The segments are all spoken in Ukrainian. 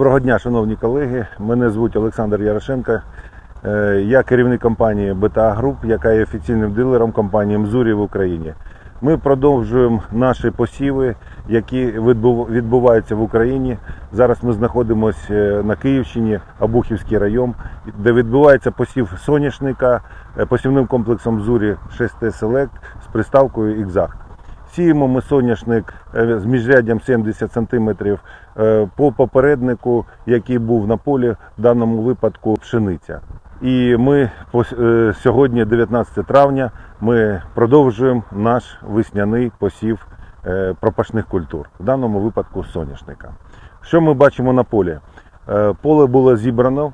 Доброго дня, шановні колеги. Мене звуть Олександр Ярошенко. Е, Я керівник компанії БТА Груп, яка є офіційним дилером компанії Мзурі в Україні. Ми продовжуємо наші посіви, які відбуваються в Україні. Зараз ми знаходимося на Київщині, Обухівський район, де відбувається посів соняшника е, посівним комплексом Зурі 6Т Селект з приставкою «Ікзакт». Сіємо ми соняшник е, з міжряддям 70 см по попереднику, який був на полі, в даному випадку пшениця. І ми е, сьогодні, 19 травня, ми продовжуємо наш весняний посів е, пропашних культур, в даному випадку соняшника. Що ми бачимо на полі? Е, Поле було зібрано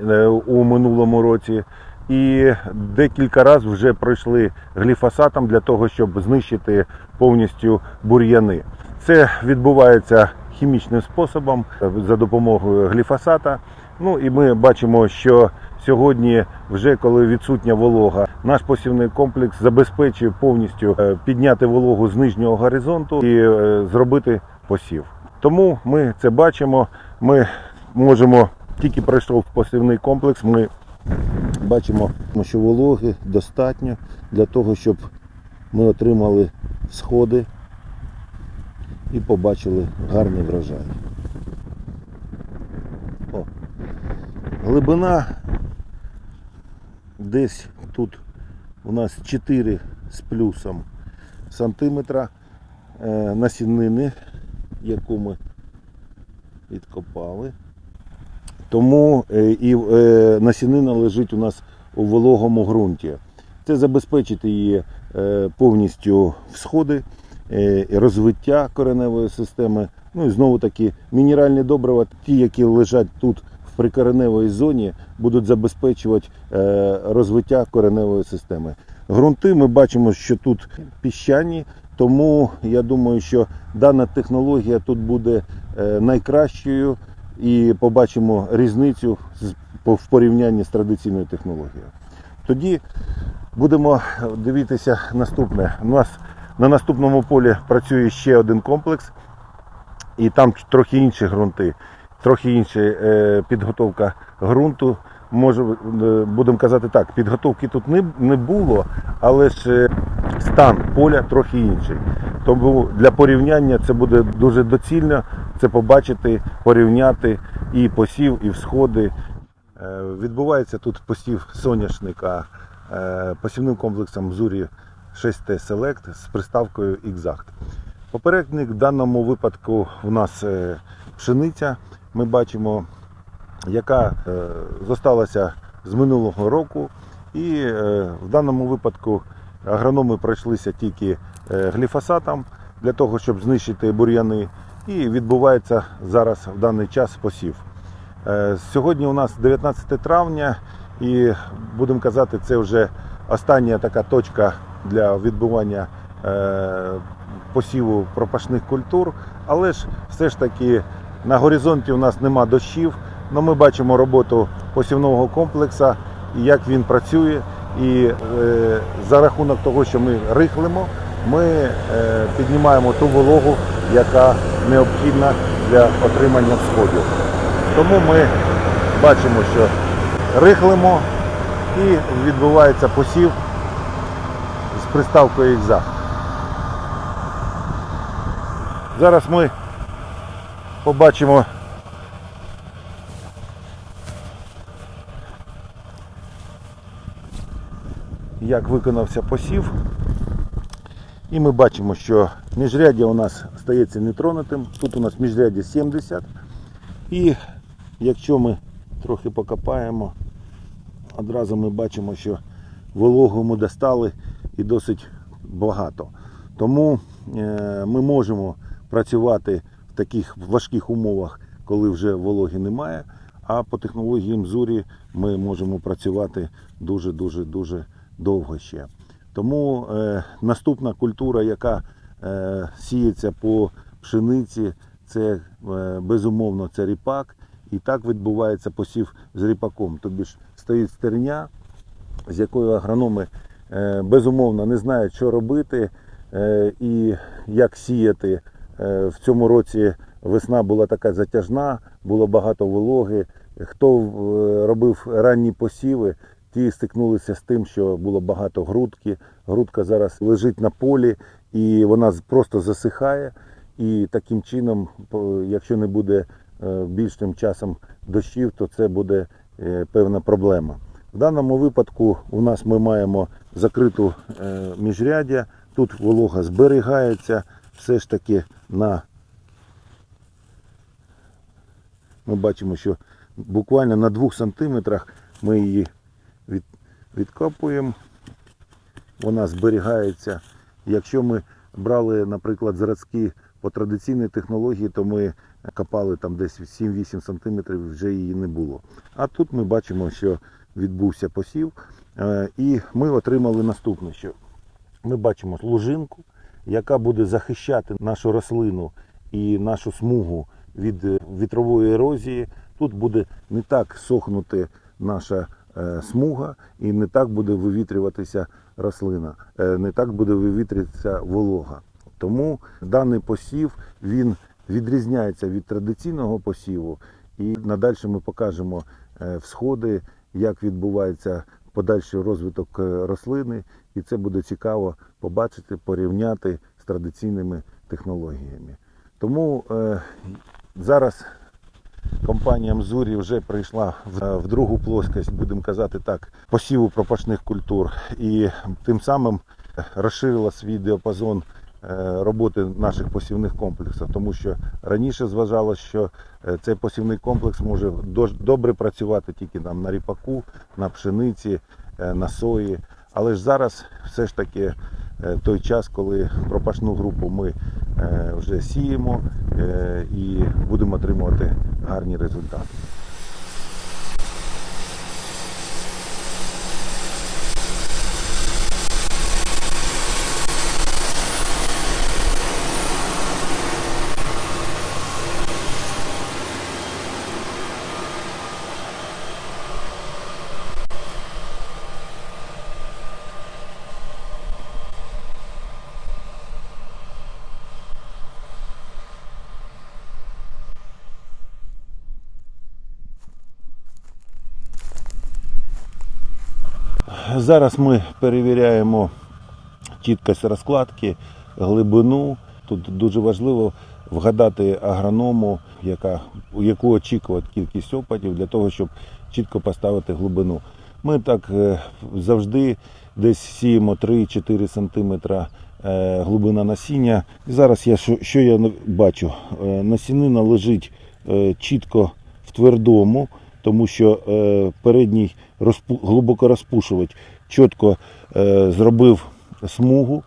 е, у минулому році. І декілька разів вже пройшли гліфосатом для того, щоб знищити повністю бур'яни. Це відбувається хімічним способом за допомогою гліфосата. Ну і ми бачимо, що сьогодні, вже коли відсутня волога, наш посівний комплекс забезпечує повністю е, підняти вологу з нижнього горизонту і е, зробити посів. Тому ми це бачимо. Ми можемо тільки пройшов посівний комплекс. Ми бачимо, що вологи достатньо для того, щоб ми отримали сходи і побачили гарний врожай. О. Глибина десь тут у нас 4 з плюсом сантиметра е, насінини, яку ми відкопали. Тому е, і е, насінина лежить у нас у вологому ґрунті. Це забезпечить її е, повністю всходи, розвиття кореневої системи. Ну і знову таки мінеральні добрива, ті, які лежать тут в прикореневій зоні, будуть забезпечувати розвиття кореневої системи. Грунти ми бачимо, що тут піщані, тому я думаю, що дана технологія тут буде найкращою і побачимо різницю в порівнянні з традиційною технологією. Тоді будемо дивитися наступне. У нас на наступному полі працює ще один комплекс, і там трохи інші ґрунти, трохи інша е, підготовка ґрунту. Може, е, будемо казати так, підготовки тут не, не було, але ж е, стан поля трохи інший. Тому для порівняння це буде дуже доцільно це побачити, порівняти і посів, і всходи. Е, Відбувається тут посів соняшника е, посівним комплексом Зурі 6T Select з приставкою Exact. Попередник в даному випадку у нас е, пшениця. Ми бачимо, яка зосталася з минулого року. І в даному випадку агрономи пройшлися тільки гліфосатом для того, щоб знищити бур'яни. І відбувається зараз в даний час посів. Е, Сьогодні у нас 19 травня, і будемо казати, це вже остання така точка для відбування е, посіву пропашних культур. Але ж все ж таки на горизонті у нас нема дощів. але ми бачимо роботу посівного комплексу як він працює. І е, за рахунок того, що ми рихлимо, ми піднімаємо ту вологу, яка необхідна для отримання всходів. Тому ми бачимо, що рихлимо і відбувається посів з приставкою «Ікзак». Зараз ми побачимо як виконався посів. І ми бачимо, що міжряддя у нас стається нетронутим. Тут у нас міжряддя 70. І якщо ми трохи покопаємо, одразу ми бачимо, що вологу ми достали і досить багато. Тому е, ми можемо працювати в таких важких умовах, коли вже вологи немає. А по технології Мзурі ми можемо працювати дуже-дуже дуже довго ще. Тому е, наступна культура, яка сіється по пшениці, це е, безумовно це ріпак. І так відбувається посів з ріпаком. Тобі ж стоїть стерня, з якою агрономи е, безумовно не знають, що робити е, і як сіяти. Е, В цьому році весна була така затяжна, було багато вологи. Хто е, робив ранні посіви, ті стикнулися з тим, що було багато грудки. Грудка зараз лежить на полі і вона просто засихає. І таким чином, якщо не буде е, більш тим часом дощів, то це буде е, певна проблема. В даному випадку у нас ми маємо закриту е, міжряддя, тут волога зберігається все ж таки на. Ми бачимо, що буквально на 2 сантиметрах ми її від, відкопуємо, вона зберігається. Якщо ми брали, наприклад, зразки по традиційній технології, то ми копали там десь 7-8 сантиметрів, вже її не було. А тут ми бачимо, що відбувся посів, е, і ми отримали наступне, що ми бачимо лужинку, яка буде захищати нашу рослину і нашу смугу від е, вітрової ерозії. Тут буде не так сохнути наша е, смуга і не так буде вивітрюватися рослина, е, не так буде вивітрюватися волога. Тому даний посів він відрізняється від традиційного посіву, і надалі ми покажемо е, всходи, як відбувається подальший розвиток е, рослини, і це буде цікаво побачити, порівняти з традиційними технологіями. Тому е, зараз компанія Мзурі вже прийшла в, другу плоскость, будемо казати так, посіву пропашних культур, і тим самим розширила свій діапазон е, роботи наших посівних комплексів, тому що раніше зважалось, що е, цей посівний комплекс може добре працювати тільки там на ріпаку, на пшениці, е, на сої. Але ж зараз все ж таки той час, коли пропашну групу ми вже сіємо е, і будемо отримувати гарні результати. Зараз ми перевіряємо чіткість розкладки, глибину. Тут дуже важливо вгадати агроному, яка, яку очікувати кількість опадів для того, щоб чітко поставити глибину. Ми так е, завжди десь сіємо 3-4 см глибина насіння. Зараз я що, я бачу? Е, Насінина лежить е, чітко в твердому, тому що е, передній розпу, глибокорозпушувач чітко е, зробив смугу,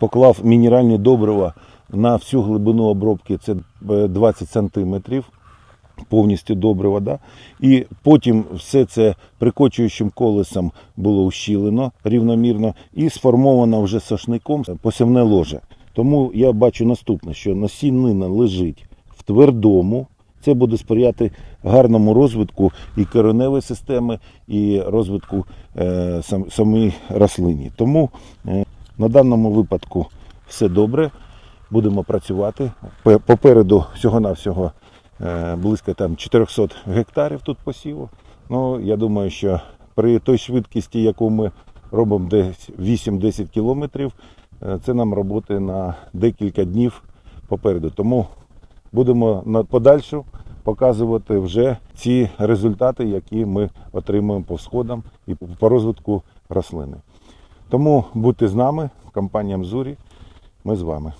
поклав мінеральні добрива на всю глибину обробки, це е, 20 сантиметрів. Повністю добрива, да? і потім все це прикочуючим колесом було ущілено рівномірно і сформовано вже сошником посівне ложе. Тому я бачу наступне, що насіннина лежить в твердому, це буде сприяти гарному розвитку і кореневої системи, і розвитку е, сам, самої рослині. Тому е, на даному випадку все добре. Будемо працювати. Попереду всього-навсього е, близько там 400 гектарів тут посіву. Ну, я думаю, що при той швидкості, яку ми робимо десь 8-10 кілометрів, е, це нам роботи на декілька днів попереду. Тому будемо на подальшу показувати вже ці результати, які ми отримуємо по сходам і по розвитку рослини. Тому будьте з нами, компанія Мзурі, ми з вами.